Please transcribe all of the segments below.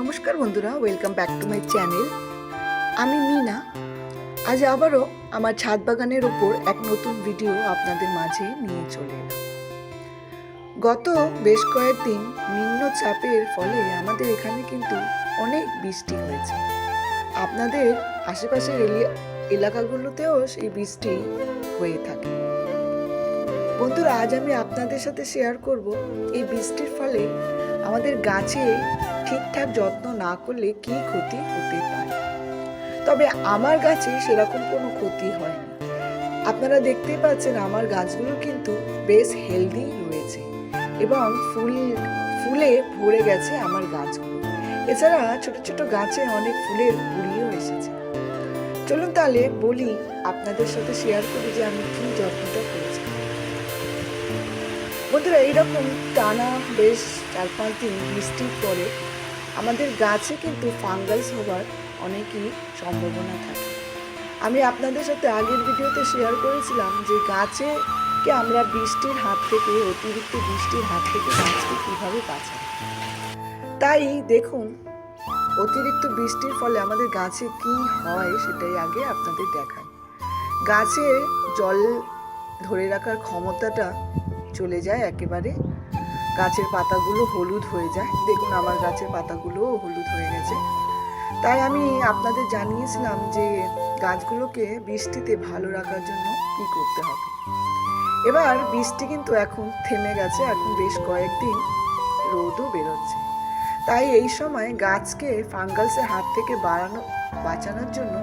নমস্কার বন্ধুরা welcome back to my channel আমি মিনা। আজ আবারও আমার ছাদ বাগানের ওপর এক নতুন ভিডিও আপনাদের মাঝে নিয়ে চলে গত বেশ কয়েকদিন নিম্ন চাপের ফলে আমাদের এখানে কিন্তু অনেক বৃষ্টি হয়েছে। আপনাদের আশেপাশের এলাকাগুলোতেও সেই বৃষ্টি হয়ে থাকে। বন্ধুরা, আজ আমি আপনাদের সাথে শেয়ার করব এই বৃষ্টির ফলে আমাদের গাছে ঠিকঠাক যত্ন না করলে কি ক্ষতি হতে পারে? তবে আমার গাছে সেরকম কোনো ক্ষতি হয়নি। আপনারা দেখতেই পাচ্ছেন আমার গাছগুলো কিন্তু বেশ হেলদি রয়েছে এবং ফুল, ফুলে ভরে গেছে আমার গাছগুলো। এছাড়া ছোট ছোট গাছে অনেক ফুলের কুড়িও এসেছে। চলুন তাহলে বলি, আপনাদের সাথে শেয়ার করি যে আমি কি যত্নটা করেছি। বন্ধুরা, এইরকম টানা বেশ চার পাঁচ দিন বৃষ্টির পরে আমাদের গাছে কিন্তু ফাঙ্গাস হওয়ার অনেকই সম্ভাবনা থাকে। আমি আপনাদের সাথে আগের ভিডিওতে শেয়ার করেছিলাম যে গাছে কে আমরা বৃষ্টির হাত থেকে, অতিরিক্ত বৃষ্টির হাত থেকে গাছকে কীভাবে বাঁচাই। তাই দেখুন, অতিরিক্ত বৃষ্টির ফলে আমাদের গাছে কি হয় সেটাই আগে আপনাদের দেখাই। গাছে জল ধরে রাখার ক্ষমতাটা চলে যায় একেবারে গাছের পাতাগুলো হলুদ হয়ে যায়। দেখুন, আমার গাছের পাতাগুলোও হলুদ হয়ে গেছে। তাই আমি আপনাদের জানিয়েছিলাম যে গাছগুলোকে বৃষ্টিতে ভালো রাখার জন্য কি করতে হবে। এবার বৃষ্টি কিন্তু এখন থেমে গেছে, এখন বেশ কয়েকদিন রোদও বেরোচ্ছে। তাই এই সময় গাছকে ফাঙ্গাসের হাত থেকে বাড়ানো, বাঁচানোর জন্য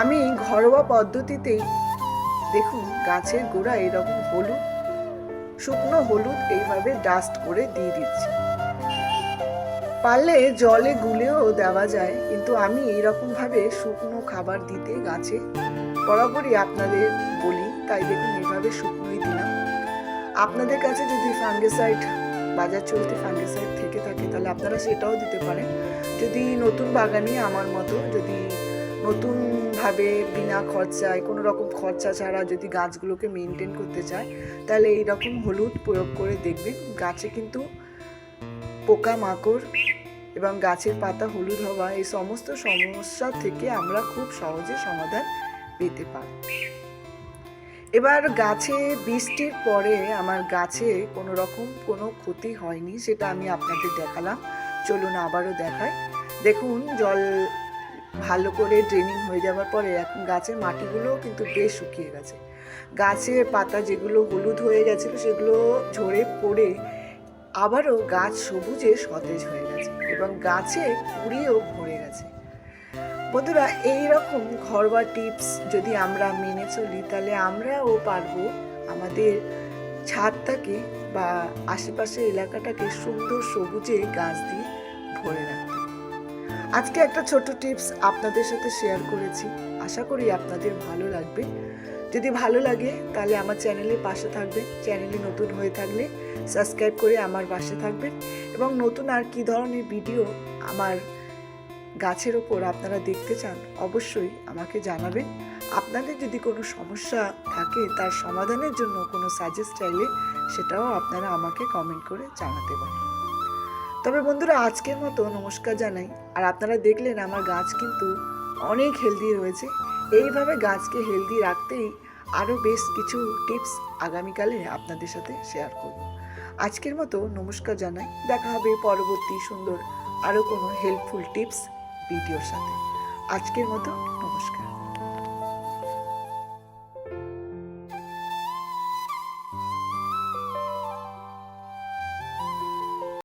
আমি ঘরোয়া পদ্ধতিতেই দেখুন গাছের গোড়া এরকম হলুদ শুকনো হলুদ এইভাবে ডাস্ট করে দিয়ে দিচ্ছি। পারলে জলে গুলেও দেওয়া যায়, কিন্তু আমি এইরকম ভাবে শুকনো খাবার দিতে গাছে বরাবরই আপনাদের বলি, তাই দেখুন এইভাবে শুকনোই দিলাম। আপনাদের কাছে যদি ফাঙ্গিসাইড বাজার চলতে ফাঙ্গিসাইড থেকে থাকে, তাহলে আপনারা সেটাও দিতে পারেন। যদি নতুন বাগানি আমার মতো, যদি নতুনভাবে বিনা খরচায়, কোনো রকম খরচা ছাড়া যদি গাছগুলোকে মেনটেন করতে চায়, তাহলে এই রকম হলুদ প্রয়োগ করে দেখবেন। গাছে কিন্তু পোকা মাকড় এবং গাছের পাতা হলুদ হওয়া এই সমস্ত সমস্যা থেকে আমরা খুব সহজে সমাধান পেতে পারি। এবার গাছে বৃষ্টির পরে আমার গাছে কোনো রকম কোনো ক্ষতি হয়নি, সেটা আমি আপনাদের দেখালাম। চলুন আবারও দেখাই। দেখুন, জল ভালো করে ড্রেনিং হয়ে যাওয়ার পরে এখন গাছের মাটিগুলোও কিন্তু বেশ শুকিয়ে গেছে। গাছের পাতা যেগুলো হলুদ হয়ে গেছিল সেগুলো ঝরে পড়ে আবারও গাছ সবুজে সতেজ হয়ে গেছে এবং গাছে কুড়িয়েও ভরে গেছে। বন্ধুরা এই রকম ঘরোয়া টিপস যদি আমরা মেনে চলি, তাহলে আমরাও পারব আমাদের ছাদটাকে বা আশেপাশের এলাকাটাকে সুন্দর সবুজে গাছ দিয়ে ভরে রাখতে। আজকে একটা ছোট টিপস আপনাদের সাথে শেয়ার করেছি। আশা করি আপনাদের ভালো লাগবে। যদি ভালো লাগে, তাহলে আমার চ্যানেলে পাশে থাকবেন। চ্যানেলে নতুন হয়ে থাকলে সাবস্ক্রাইব করে আমার পাশে থাকবেন। এবং নতুন আর কি ধরনের ভিডিও আমার গাছের ওপর আপনারা দেখতে চান, অবশ্যই আমাকে জানাবেন। আপনাদের যদি কোনো সমস্যা থাকে, তার সমাধানের জন্য কোনো সাজেস্ট চাইলে সেটাও আপনারা আমাকে কমেন্ট করে জানাতে পারেন। তবে বন্ধুরা, আজকের মতো নমস্কার জানাই। আর আপনারা দেখলেন আমার গাছ কিন্তু অনেক হেলদি রয়েছে। এইভাবে গাছকে হেলদি রাখতেই আরও বেশ কিছু টিপস আগামীকালে আপনাদের সাথে শেয়ার করব। আজকের মতো নমস্কার জানাই। দেখা হবে পরবর্তী সুন্দর আরও কোনো হেল্পফুল টিপস ভিডিওর সাথে। আজকের মতো নমস্কার।